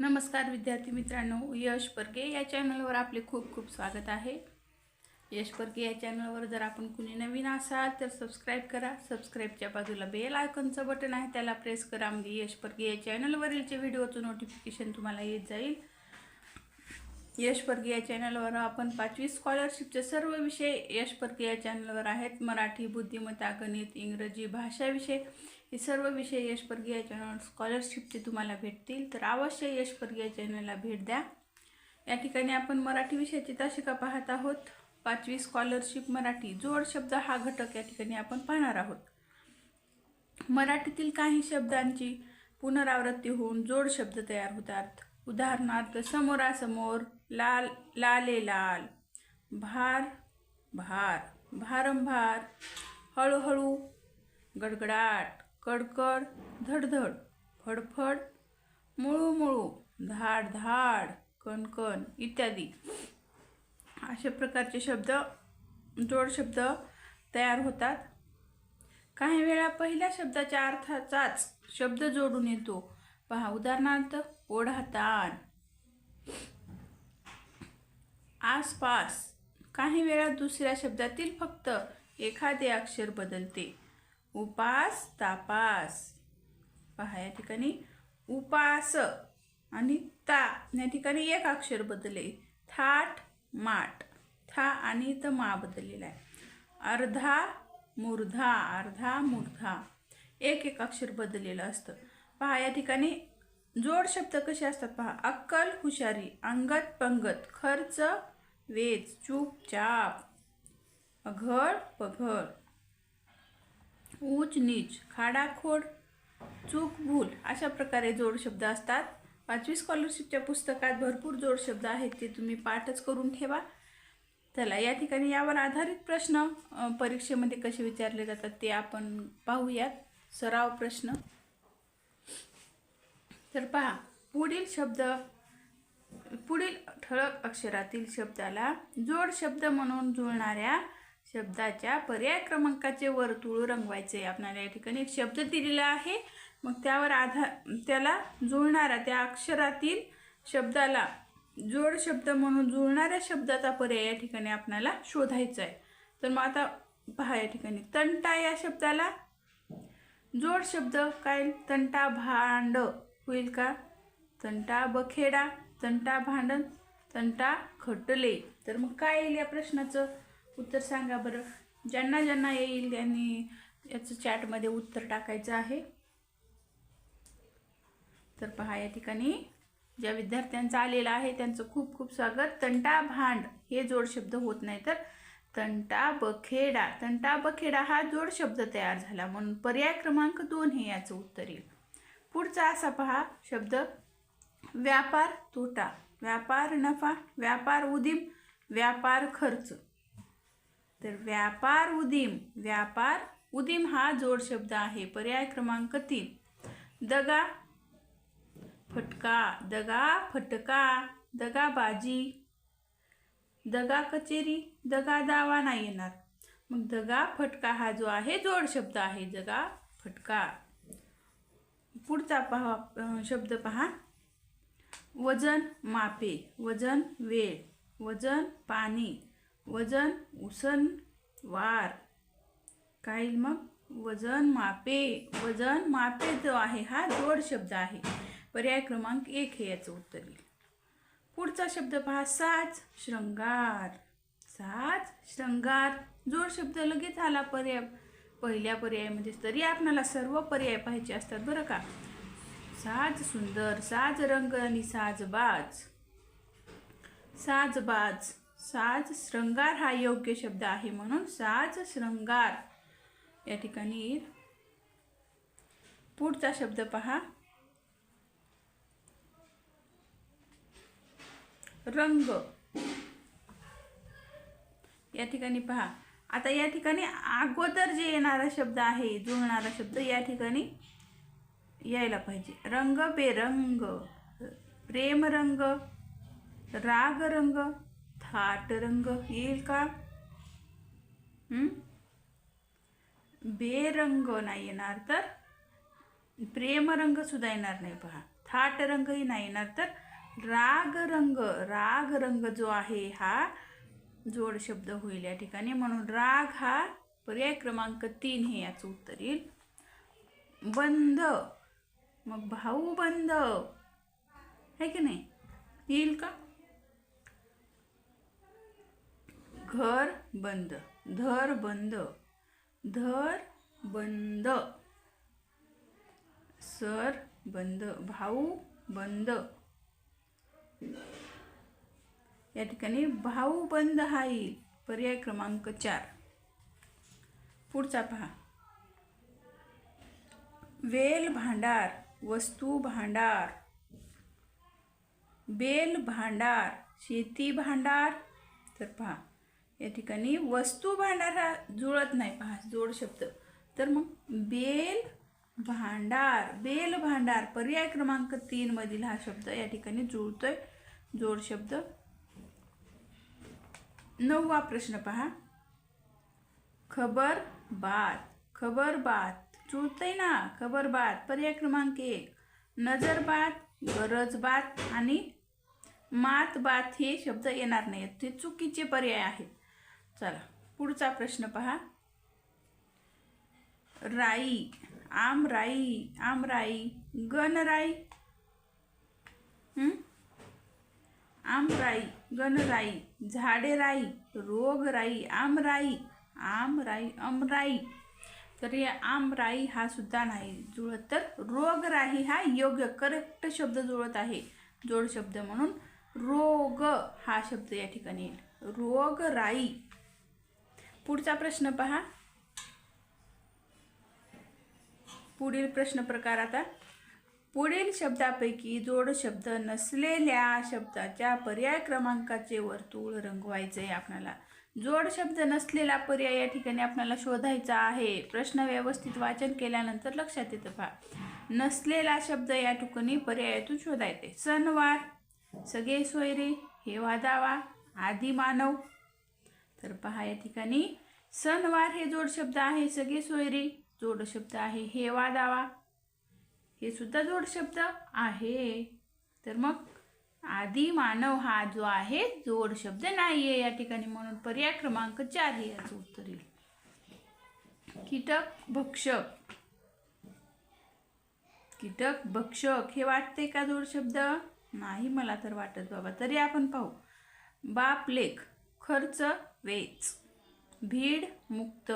नमस्कार विद्यार्थी मित्रांनो यश परके या चॅनलवर आपले खूप खूप स्वागत आहे. यश परके या चॅनलवर जर आपण कुणी नवीन असाल तर सबस्क्राईब करा. सबस्क्राईबच्या बाजूला बेल आयकॉनचं बटन आहे त्याला प्रेस करा. म्हणजे यश परके या चॅनलवरीलचे व्हिडिओचं नोटिफिकेशन तुम्हाला येत जाईल. यश परके या चॅनलवर आपण पाचवी स्कॉलरशिपचे सर्व विषय यश परके या चॅनलवर आहेत. मराठी बुद्धिमत्ता गणित इंग्रजी भाषा विषय. हे सर्व विषय यश परके स्कॉलरशिपचे तुम्हाला भेटतील. तर अवश्य यश परके चॅनलला भेट द्या. या ठिकाणी आपण मराठी विषयाची तासिका पाहत आहोत. पाचवी स्कॉलरशिप मराठी. जोड शब्द हा घटक या ठिकाणी आपण पाहणार आहोत. मराठीतील काही शब्दांची पुनरावृत्ती होऊन जोड शब्द तयार होतात. उदाहरणार्थ समोरासमोर लाल लाले लाल. भार भार. भारंभार. हळूहळू गडगडाट. कडकड धडधड फडफड मुळू मुळू धाड धाड कणकण इत्यादी. अशा प्रकारचे शब्द जोड शब्द तयार होतात. काही वेळा पहिल्या शब्दाच्या अर्थाचाच शब्द जोडून येतो. पहा उदाहरणार्थ ओढाताण. आसपास. काही वेळा दुसऱ्या शब्दातील फक्त एखादे अक्षर बदलते. उपास तापास. पहा या ठिकाणी उपास आणि ता. या ठिकाणी एक अक्षर बदलले. थाट माट. था आणि त मा बदललेला आहे. अर्धा मूर्धा. अर्धा मूर्धा. एक एक अक्षर बदललेलं असतं. पहा या ठिकाणी जोड शब्द कसे असतात पहा. अक्कल हुशारी. अंगत पंगत. खर्च वेच चूपचाप अघड पघड. ऊच नीच खाडाखोड चूक भूल अशा प्रकारे जोड शब्द असतात. पाचवी स्कॉलरशिपच्या पुस्तकात भरपूर जोड शब्द आहेत ते तुम्ही पाठच करून ठेवा. चला या ठिकाणी यावर आधारित प्रश्न परीक्षेमध्ये कसे विचारले जातात ते आपण पाहूयात. सराव प्रश्न. तर पहा पुढील शब्द पुढील ठळक अक्षरातील शब्दाला जोड शब्द म्हणून जुळणाऱ्या शब्दाच्या पर्याय क्रमांकाचे वर्तुळ रंगवायचे. आपल्याला या ठिकाणी एक शब्द दिलेला आहे. मग त्यावर आधार त्याला जुळणारा त्या अक्षरातील शब्दाला जोड शब्द म्हणून जुळणाऱ्या शब्दाचा पर्याय या ठिकाणी आपल्याला शोधायचा आहे. तर मग आता पहा या ठिकाणी. तंटा या शब्दाला जोड शब्द काय? तंटा भांड. होईल का? तंटा बखेडा तंटा भांडण तंटा खटले. तर मग काय येईल या प्रश्नाचं? उत्तर सांगा बरं. ज्यांना ज्यांना येईल त्यांनी याचं चॅटमध्ये उत्तर टाकायचं आहे. तर पहा या ठिकाणी ज्या विद्यार्थ्यांचा आलेला आहे त्यांचं खूप खूप स्वागत. तंटा भांड हे जोड शब्द होत नाही तर. तंटा बखेडा तंटा बखेडा हा जोड शब्द तयार झाला म्हणून पर्याय क्रमांक दोन हे याचं उत्तर येईल. पुढचा असा पहा शब्द. व्यापार तोटा व्यापार नफा व्यापार उदीम व्यापार खर्च. तर व्यापार उदीम व्यापार उदीम हा जोड शब्द आहे. पर्याय क्रमांक तीन. दगा फटका दगा फटका दगाबाजी दगा कचेरी दगा दावा नाही येणार. मग दगा फटका हा जो आहे जोड शब्द आहे. दगा फटका. पुढचा पहा शब्द पहा. वजन मापे. वजन वेळ. वजन पाणी. वजन उसन वार. काय मग? वजन मापे. वजन मापे जो आहे हा जोड शब्द आहे. पर्याय क्रमांक एक हे याचं उत्तर येईल. पुढचा शब्द पहा साच श्रंगार साच श्रंगार जोड शब्द लगेच आला पर्याय. पहिल्या पर्यायामध्ये म्हणजे तरी आपणाला सर्व पर्याय पाहिजे असतात बरं का? साज सुंदर साज रंग आणि साजबाज साजबाज साज श्रंगार हा योग्य शब्द आहे म्हणून साज श्रंगार. या ठिकाणी येईल पुढचा शब्द पहा. रंग. या ठिकाणी पहा. आता या ठिकाणी अगोदर जे येणारा शब्द आहे जुळणारा शब्द या ठिकाणी यायला पाहिजे. रंग बेरंग प्रेम रंग राग रंग थाट रंग येईल का? बेरंग नाही येणार तर? प्रेमरंग सुद्धा येणार नाही पहा. थाट रंगही नाही येणार तर? राग रंग राग रंग जो आहे हा जोड शब्द होईल या ठिकाणी. म्हणून राग हा पर्याय क्रमांक तीन हे याचं उत्तर येईल. बंध मग भाऊ बंध आहे की नाही? येईल का? घर बंद धर बंद धर बंद सर बंद भाऊ बंद. या ठिकाणी भाऊ बंद हा येईल पर्याय क्रमांक चार. पुढचा पहा. वेल भांडार वस्तू भांडार. बेल भांडार शेती भांडार. तर पहा. या ठिकाणी वस्तू भांडार हा जुळत नाही पहा जोड शब्द. तर मग बेल भांडार बेल भांडार पर्याय क्रमांक तीन मधील हा शब्द या ठिकाणी जुळतोय. जोड शब्द. नववा प्रश्न पहा. खबर बात खबर बात. जुळतंय ना? खबर बात पर्याय क्रमांक एक. नजर बात गरज बात आणि मात बात हे शब्द येणार नाहीत. ते चुकीचे पर्याय आहेत. चला पुढचा प्रश्न पहा. राई आम राई आम राई गण राई. आम राई गण राई झाडे राई रोग राई आम राई आम राई अमराई तर या आम राई हा सुद्धा नाही जुळत तर रोगराई हा योग्य करेक्ट शब्द जुळत आहे. जोड शब्द म्हणून रोग हा शब्द या ठिकाणी येईल. रोग राई. पुढचा प्रश्न पहा. पुढील प्रश्न प्रकार आता. पुढील शब्दापैकी जोड शब्द नसलेल्या शब्दाच्या पर्याय क्रमांकाचे वर्तुळ रंगवायचे आपल्याला जोड शब्द नसलेला पर्याय या ठिकाणी आपल्याला शोधायचा आहे. प्रश्न व्यवस्थित वाचन केल्यानंतर लक्षात येतं पहा. नसलेला शब्द या ठिकाणी पर्यायातून शोधायचे सणवार सगळे सोयरे हे वादावा आदी मानव तर पहा या ठिकाणी सणवार हे जोड शब्द आहे सगळे सोयरे जोड शब्द आहे हे वादावा हे सुद्धा जोड शब्द आहे. तर मग आधी मानव हा जो आहे जोड शब्द नाहीये या ठिकाणी. म्हणून पर्याय क्रमांक चार हे याचं उत्तर येईल. कीटक भक्षक. कीटक भक्षक हे वाटते का जोड शब्द? नाही मला तर वाटत बाबा. तरी आपण पाहू. बाप लेख खर्च वेच. भीड मुक्त.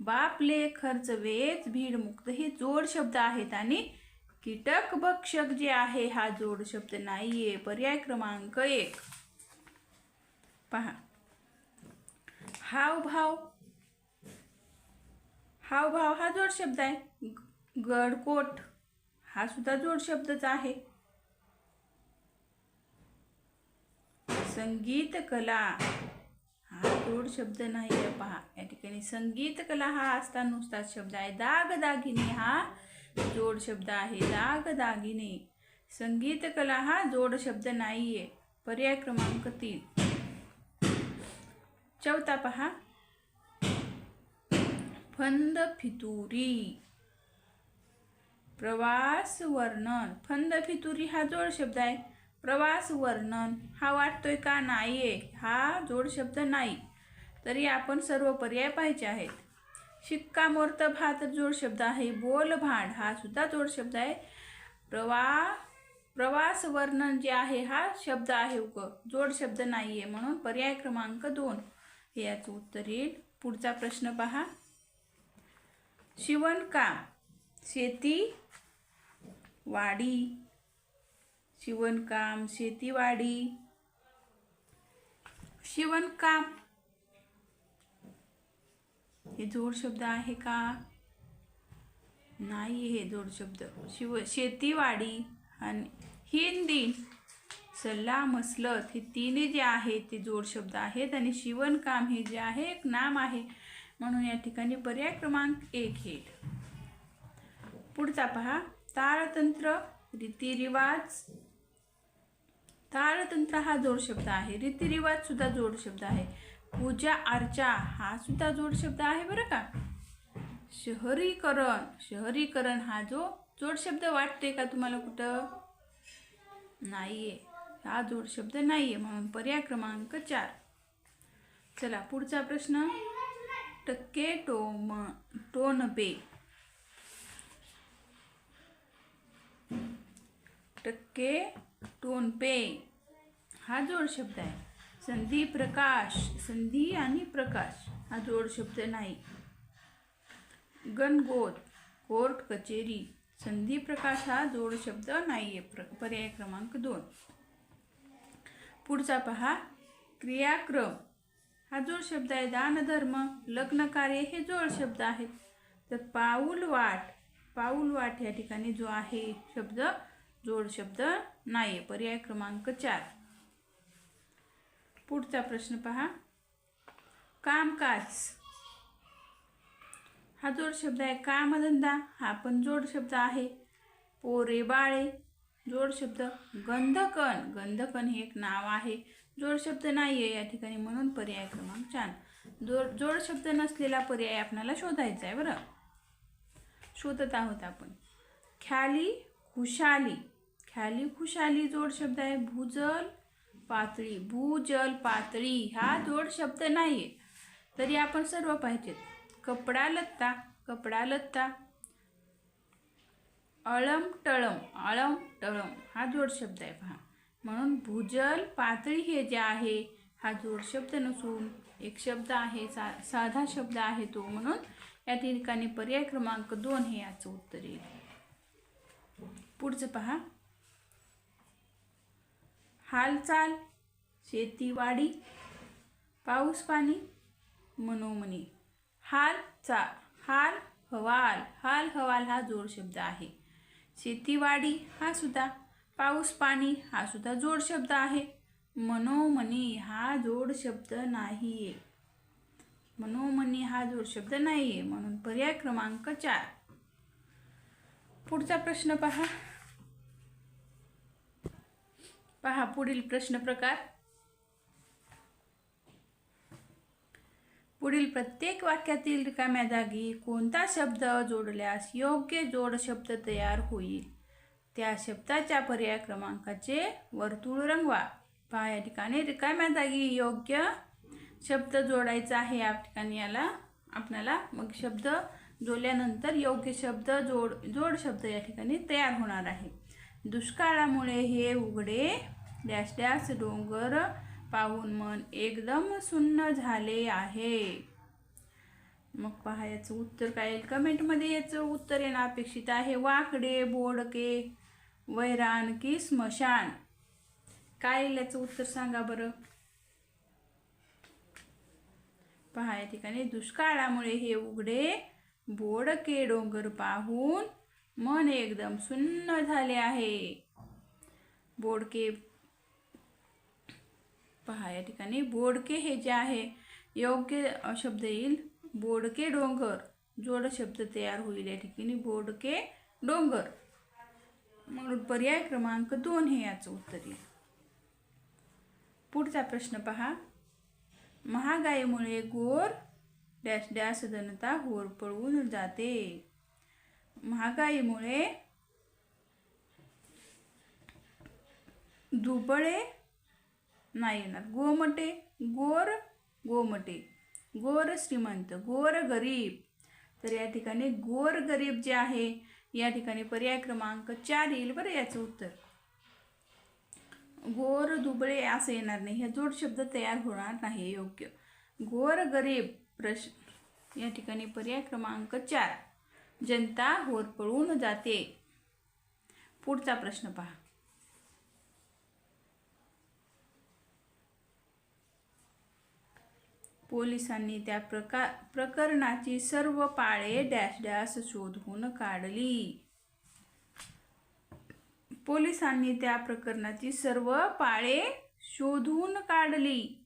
बापले खर्च वेच. भीड मुक्त हे जोड शब्द आहेत आणि कीटक भक्षक जे आहे हा जोड शब्द नाहीये. पर्याय क्रमांक एक. पहा. हावभाव. हावभाव हा जोड शब्द आहे. ग- गडकोट हा सुद्धा जोड शब्दच आहे. संगीत कला. हा गोड शब्द नाही आहे पहा. या ठिकाणी संगीत कला हा असता नुसताच शब्द आहे. दाग दागिने हा जोड शब्द आहे. दाग दागिने. संगीत कला हा जोड शब्द नाही आहे पर्याय क्रमांक तीन. चौथा पहा. फंद फितुरी. प्रवास वर्णन. फंद फितुरी हा जोड शब्द आहे. प्रवास वर्णन हा वाटतोय का नाही आहे हा जोड शब्द नाही. तरी आपण सर्व पर्याय पाहिजे आहेत. शिक्कामोर्तब हा तर जोड शब्द आहे. बोल भांड हा सुद्धा जोड शब्द आहे. प्रवा प्रवास वर्णन जे आहे हा शब्द आहे उग. जोड शब्द आहे म्हणून पर्याय क्रमांक दोन. हे याचं उत्तर येईल. पुढचा प्रश्न पहा. शिवणकाम शेती वाडी. शिवणकाम शेतीवाडी. शिवणकाम. हे जोड शब्द आहे का? नाही हे जोड शब्द. शिव शेतीवाडी आणि हिंदी सल्ला मसलत हे तिन्ही जे आहेत ते जोड शब्द आहेत आणि शिवणकाम हे जे आहे एक नाम आहे. म्हणून या ठिकाणी पर्याय क्रमांक एक येईल पुढचा पहा. तारतंत्र रीतिरिवाज ताळतंत्र हा जोड शब्द आहे. रीतिरिवाज सुद्धा जोड शब्द आहे. पूजा अर्चा हा सुद्धा जोड शब्द आहे बरं का? शहरीकरण शहरीकरण हा जो जोड शब्द वाटते का तुम्हाला कुठं? नाहीये. हा जोड शब्द नाहीये. म्हणून पर्याय क्रमांक चार. चला पुढचा प्रश्न. टक्के टोम टोनपे टक्के टोनपे हा जोड शब्द आहे. संधी प्रकाश संधी आणि प्रकाश हा जोड शब्द नाही. गणगोत कोर्ट कचेरी संधी प्रकाश हा जोड शब्द आहे प्र पर्याय क्रमांक दोन. पुढचा पहा. क्रियाक्रम. हा जोड शब्द आहे दान धर्म लग्न कार्य हे जोड शब्द आहेत. तर पाऊल वाट पाऊल वाट या ठिकाणी जो आहे शब्द जोड शब्द नाही पर्याय क्रमांक चार. पुढचा प्रश्न पहा. कामकाज. हा जोड शब्द आहे कामधंदा. हा पण जोड शब्द आहे पोरे बाळे. जोड शब्द गंधकण. गंधकण हे एक नाव आहे. जोड शब्द नाही आहे या ठिकाणी म्हणून पर्याय क्रमांक चार. जोड जोड शब्द नसलेला पर्याय आपल्याला शोधायचा आहे बरं. शोधत आहोत आपण. ख्याली खुशाली. ख्याली खुशाली जोड शब्द आहे. भूजल पातळी भूजल पातळी हा जोड शब्द नाहीये. तरी आपण सर्व पाहिजेत. कपडा लत्ता कपडा लत्ता. अळम टळम अळम टळम हा जोड शब्द आहे पहा. म्हणून भूजल पातळी हे जे आहे हा जोड शब्द नसून एक शब्द आहे सा साधा शब्द आहे तो. म्हणून या ठिकाणी पर्याय क्रमांक दोन हे याचं उत्तर येईल. पुढचं पहा. हालचाल शेतीवाडी पाऊस पाणी मनोमनी. हाल चा हाल हवाल हाल हवाल हा जोड शब्द आहे. शेतीवाडी हा सुद्धा पाऊस पाणी हा सुद्धा जोड शब्द आहे. मनोमनी हा जोड शब्द नाहीये. मनोमनी हा जोड शब्द नाहीये म्हणून पर्याय क्रमांक चार. पुढचा प्रश्न पहा. पहा पुढील प्रश्न प्रकार. पुढील प्रत्येक वाक्यातील रिकाम्या जागी कोणता शब्द जोडल्यास योग्य जोड शब्द तयार होईल? त्या शब्दाच्या पर्याय क्रमांकाचे वर्तुळ रंगवा. पहा या ठिकाणी रिकाम्या जागी योग्य शब्द जोडायचा आहे. या ठिकाणी याला आपल्याला मग शब्द जोडल्यानंतर योग्य शब्द जोड जोड शब्द या ठिकाणी तयार होणार आहे. दुष्काळामुळे हे उघडे डॅश डॅश डोंगर पाहून मन एकदम सुन्न झाले आहे. मग पहा याचं उत्तर काय येईल? कमेंटमध्ये याचं उत्तर येणं अपेक्षित आहे. वाकडे बोडके वैरान की स्मशान? काय येईल याचं उत्तर सांगा बरं? पहा या ठिकाणी दुष्काळामुळे हे उघडे बोडके डोंगर पाहून मन एकदम सुन्न झाले आहे. बोडके पहा या ठिकाणी बोडके हे जे आहे योग्य शब्द येईल. बोडके डोंगर. जोड शब्द तयार होईल या ठिकाणी. बोडके डोंगर. म्हणून पर्याय क्रमांक दोन हे याचं उत्तर येईल. पुढचा प्रश्न पहा. महागाईमुळे गोर डॅश डॅश जनता होर पळवून जाते. महागाईमुळे दुबळे नाही येणार. गोमटे गोर गोमटे गोर श्रीमंत गोर गरीब. तर या ठिकाणी गोर गरीब जे आहे या ठिकाणी पर्याय क्रमांक चार येईल बरं याचं उत्तर. गोर दुबळे असं येणार नाही. हे जोड शब्द तयार होणार नाही योग्य. गोर गरीब प्रश्न या ठिकाणी पर्याय क्रमांक चार. जनता होरपळून जाते. पुढचा प्रश्न पहा. पोलिसांनी त्या प्रका प्रकरणाची सर्व पाळे डॅश डॅश शोधून काढली. पोलिसांनी त्या प्रकरणाची सर्व पाळे शोधून काढली.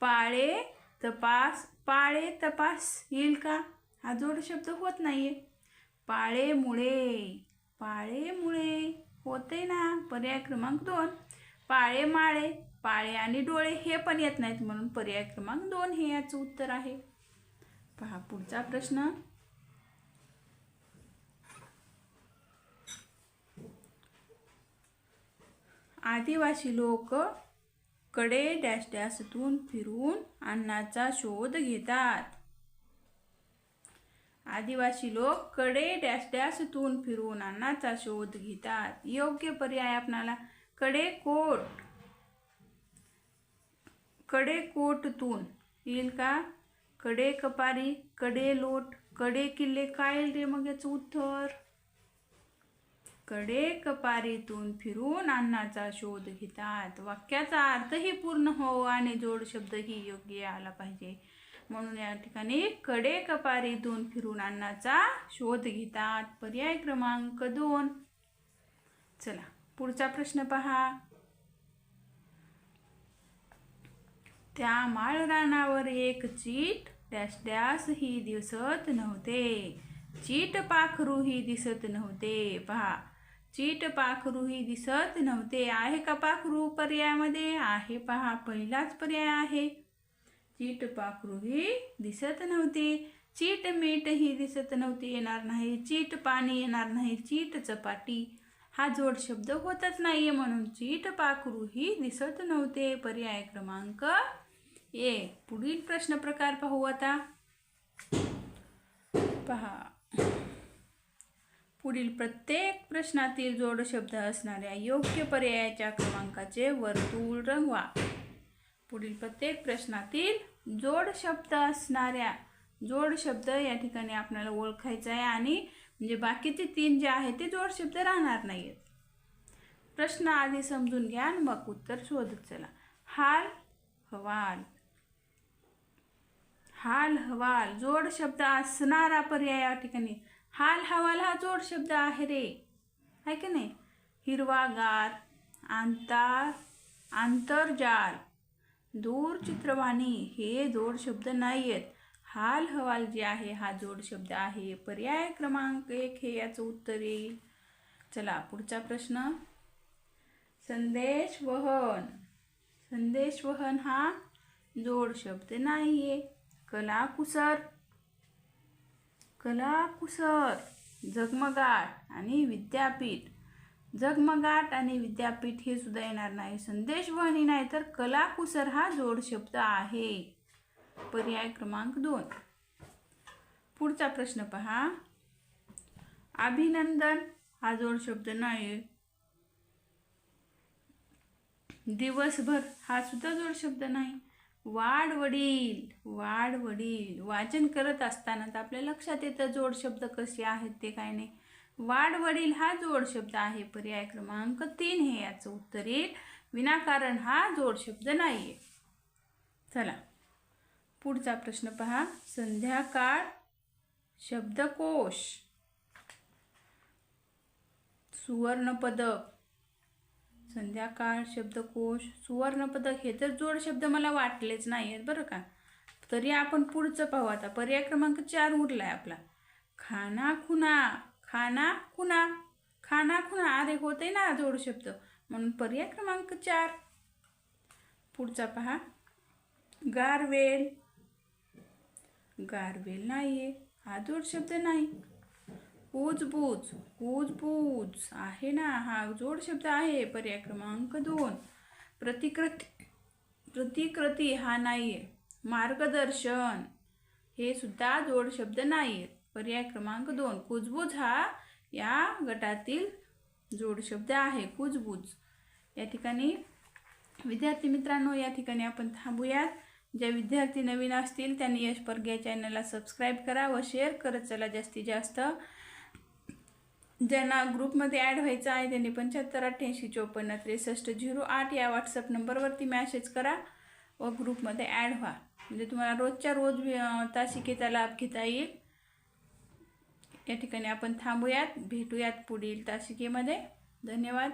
पाळे तपास पाळे तपास येईल का? हा जोड शब्द होत नाहीये. पाळेमुळे. पाळेमुळे होते ना. पर्याय क्रमांक दोन. पाळे माळे पाळे आणि डोळे हे पण येत नाहीत म्हणून पर्याय क्रमांक दोन हे याचं उत्तर आहे. पहा पुढचा प्रश्न. आदिवासी लोक कडे डॅश डॅशतून फिरून अन्नाचा शोध घेतात. आदिवासी लोक कडे डॅश डॅशतून फिरून अन्नाचा शोध घेतात. योग्य पर्याय आपणाला कडे कोटकडे कोटतून येईल का? कडे कपारी कडे लोटकडे किल्ले काय येईल रे मग याचं उत्तर? कडे कपारीतून फिरून अन्नाचा शोध घेतात. वाक्याचा अर्थही पूर्ण हो आणि जोड शब्दही योग्य आला पाहिजे. म्हणून या ठिकाणी कडे कपारीतून फिरून अन्नाचा शोध घेतात. पर्याय क्रमांक दोन. चला पुढचा प्रश्न पहा. त्या माळरानावर एक चीट डॅश डॅश ही दिसत नव्हते. चीट पाखरूही दिसत नव्हते. पहा चीट पाखरूही दिसत नव्हते. आहे का पाखरू पर्यायामध्ये? आहे पहा पहिलाच पर्याय आहे. चीट पाखरूही दिसत नव्हते. चीट मीठ ही दिसत नव्हती येणार नाही. चीट पाणी येणार नाही. चीट चपाटी. हा जोड शब्द होतच नाहीये म्हणून चीट पाखरू ही दिसत नव्हते. पर्याय क्रमांक ए. पुढील प्रश्न प्रकार पाहू आता. पहा. पुढील प्रत्येक प्रश्नातील जोड शब्द असणाऱ्या योग्य पर्यायाच्या क्रमांकाचे वर्तुळ रंगवा. पुढील प्रत्येक प्रश्नातील जोड शब्द असणाऱ्या जोड शब्द या ठिकाणी आपल्याला ओळखायचा आहे आणि म्हणजे बाकीचे तीन जे आहेत ते जोड शब्द राहणार नाहीत प्रश्न आधी समजून घ्या आणि मग उत्तर शोधत चला. हाल हवाल. हाल हवाल जोड शब्द असणारा पर्याय या ठिकाणी. हाल हवाल हा जोड शब्द आहे रे. आहे की नाही? हिरवागार आंतर आंतरजाल. दूरचित्रवाणी हे जोड शब्द नाही आहेत हाल हवाल जे आहे हा जोड शब्द आहे. पर्याय क्रमांक एक हे याचं उत्तर येईल. चला पुढचा प्रश्न. संदेश वहन. संदेश वहन हा जोड शब्द नाही आहे कलाकुसर कलाकुसर झगमगाट आणि विद्यापीठ. जगमगाट आणि विद्यापीठ हे सुद्धा येणार नाही. संदेशवहनी नाही तर कलाकुसर हा जोड शब्द आहे. पर्याय क्रमांक दोन. पुढचा प्रश्न पहा. अभिनंदन हा जोड शब्द नाही दिवसभर हा सुद्धा जोड शब्द नाही. वाढ वडील वाढ वडील. वाचन करत असताना तर आपल्या लक्षात येतं जोड शब्द कसे आहेत ते काय नाही. वाडवडील हा जोड शब्द आहे. पर्याय क्रमांक तीन हे याचं उत्तर येईल. विनाकारण हा जोड शब्द नाही आहे चला पुढचा प्रश्न पहा. संध्याकाळ शब्दकोश. सुवर्णपदक. संध्याकाळ शब्दकोश. सुवर्णपदक हे तर जोड शब्द मला वाटलेच नाही आहेत बरं का? तरी आपण पुढचं पाहू आता. पर्याय क्रमांक चार उरला आहे आपला. खाना खुना. खाना खुना. खाना खुना अरे होते ना जोड शब्द. म्हणून पर्याय क्रमांक चार. पुढचा पहा. गारवेल. गारवेल नाही आहे हा जोड शब्द नाही. कुजबूज कुजबूज आहे ना हा जोड शब्द आहे. पर्याय क्रमांक दोन. प्रतिकृती प्रतिकृती हा नाही आहे मार्गदर्शन. हे सुद्धा जोड शब्द नाही आहेत पर्याय क्रमांक दोन. कुजबूज हा या गटातील जोडशब्द आहे. कुजबूज. या ठिकाणी विद्यार्थी मित्रांनो या ठिकाणी आपण थांबूयात. ज्या विद्यार्थी नवीन असतील त्यांनी यश परग्या चॅनलला सबस्क्राईब करा व शेअर करत चला जास्तीत जास्त. ज्यांना ग्रुपमध्ये ॲड व्हायचं आहे त्यांनी पंच्याहत्तर अठ्ठ्याऐंशी चोपन्न त्रेसष्ट झिरो आठ या व्हॉट्सअप नंबरवरती मॅसेज करा व ग्रुपमध्ये ॲड व्हा. म्हणजे तुम्हाला रोजच्या रोज तासिकेचा लाभ घेता येईल. या ठिकाणी आपण थांबूयात भेटूयात पुढील तासिकेमध्ये. धन्यवाद.